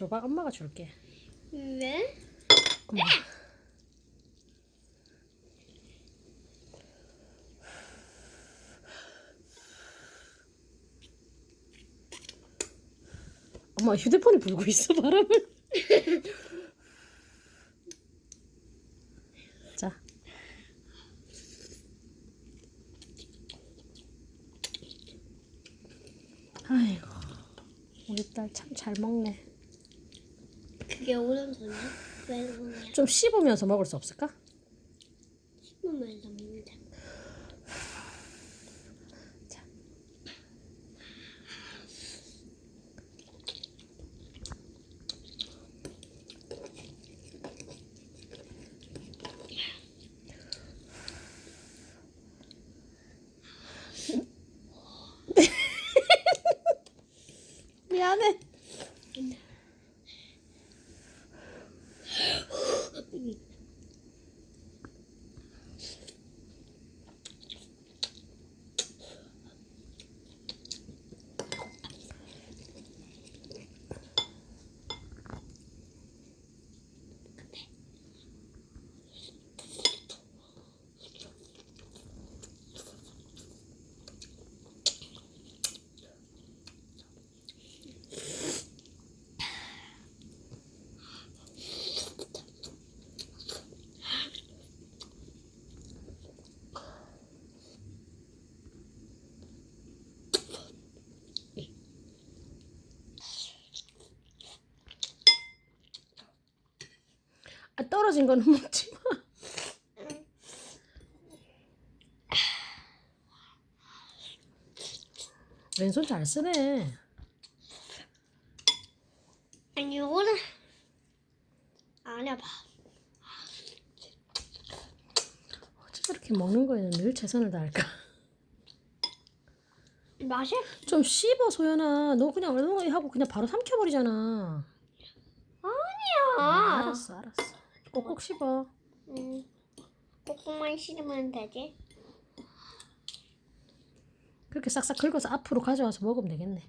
줘봐. 엄마가 줄게. 왜? 엄마. 엄마 휴대폰이 불고 있어 바람을. 자. 아이고. 우리 딸 참 잘 먹네 그게 오른손이야? 왼손이야? 좀 씹으면서 먹을 수 없을까? 씹으면서 먹는다. 자. 미안해. 아, 떨어진 거는 먹지 마. 왼손 잘 쓰네. 아니 오른 아니야 봐. 어째 저렇게 먹는 거에는 늘 최선을 다할까? 맛이? 좀 씹어 소연아. 너 그냥 얼렁이 하고 그냥 바로 삼켜버리잖아. 아니야. 아, 알았어, 알았어. 꼭꼭 씹어. 음, 꼭꼭만 씹으면 되지. 그렇게 싹싹 긁어서 앞으로 가져와서 먹으면 되겠네.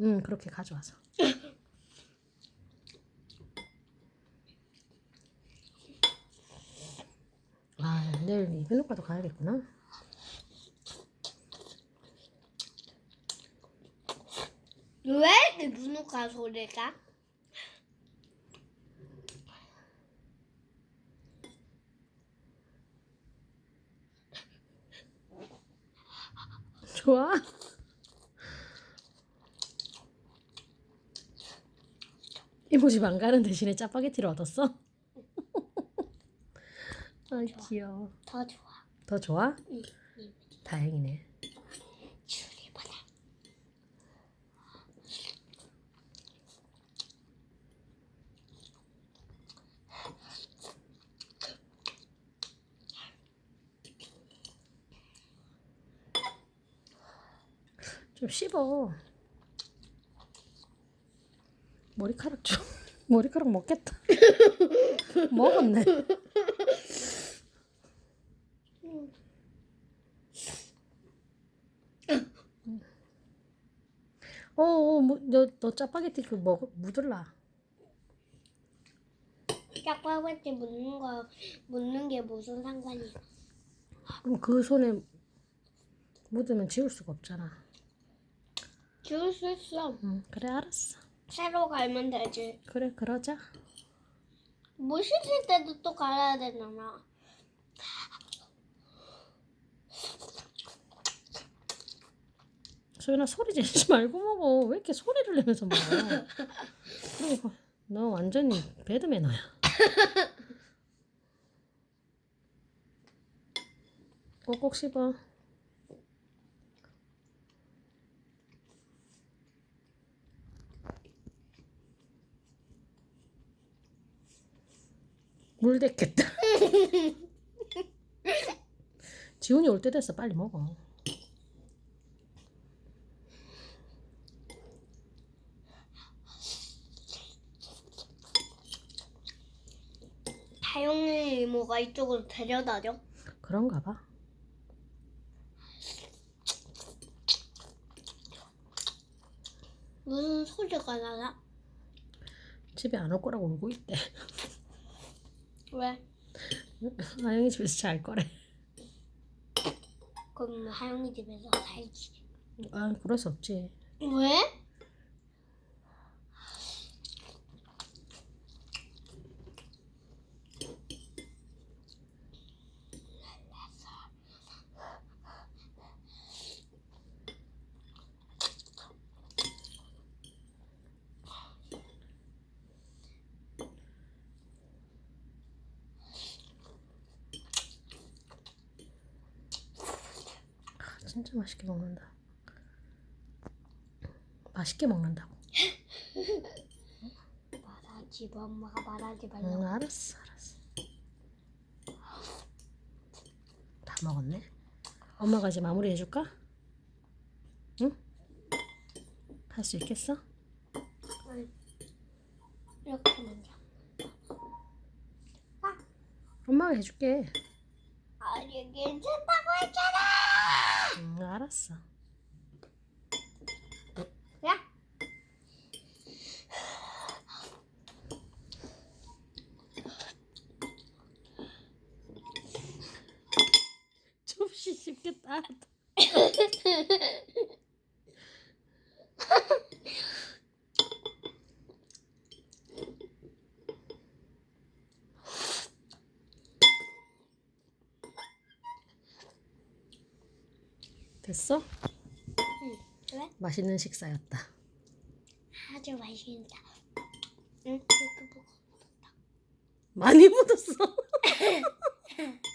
응, 그렇게 가져와서. 아, 내일 이비인후과도 가야겠구나. 왜내 문호가 소리가? 좋아? 이모집 안 가는 대신에 짜파게티를 얻었어? 아 귀여워. 더 좋아. 더 좋아? 응. 응. 다행이네. 좀 씹어. 머리카락 좀. 머리카락 먹겠다. 먹었네. 어, 어, 뭐, 너, 너 짜파게티 그 먹, 묻을라. 짜파게티 묻는 거 묻는 게 무슨 상관이야? 그럼 그 손에 묻으면 지울 수가 없잖아. 지울 수 있어. 응, 그래, 알았어. 새로 갈면 되지. 그래, 그러자. 뭐 씻을 때도 또 갈아야 되잖아. 소연아, 소리 지르지 말고 먹어. 왜 이렇게 소리를 내면서 먹어? 그리고 너 완전히 배드매너야. 꼭꼭 씹어. 물 됐겠다. 지훈이 올 때 됐어. 빨리 먹어. 다영이 이모가 이쪽으로 데려다줘. 그런가 봐. 무슨 소리가 나나? 집에 안 올 거라고 울고 있대. 왜? 하영이 집에서 잘 거래. 그럼 하영이 집에서 살지. 아 그럴 수 없지. 왜? 아, 진짜 맛있게 먹는다. 맛있게 먹는다고. 말하지 마. 엄마가 말하지 말라고. 응 알았어 알았어. 다 먹었네. 엄마가 이제 마무리 해줄까? 응? 할 수 있겠어? 이렇게 먼저. 엄마가 해줄게. 아니 괜찮다고 했잖아. 응 알았어. 야. 접시 씹겠다. 됐어? 왜? 맛있는 식사였다. 아주 맛있다. 응? 이거 먹어. 많이 묻었어.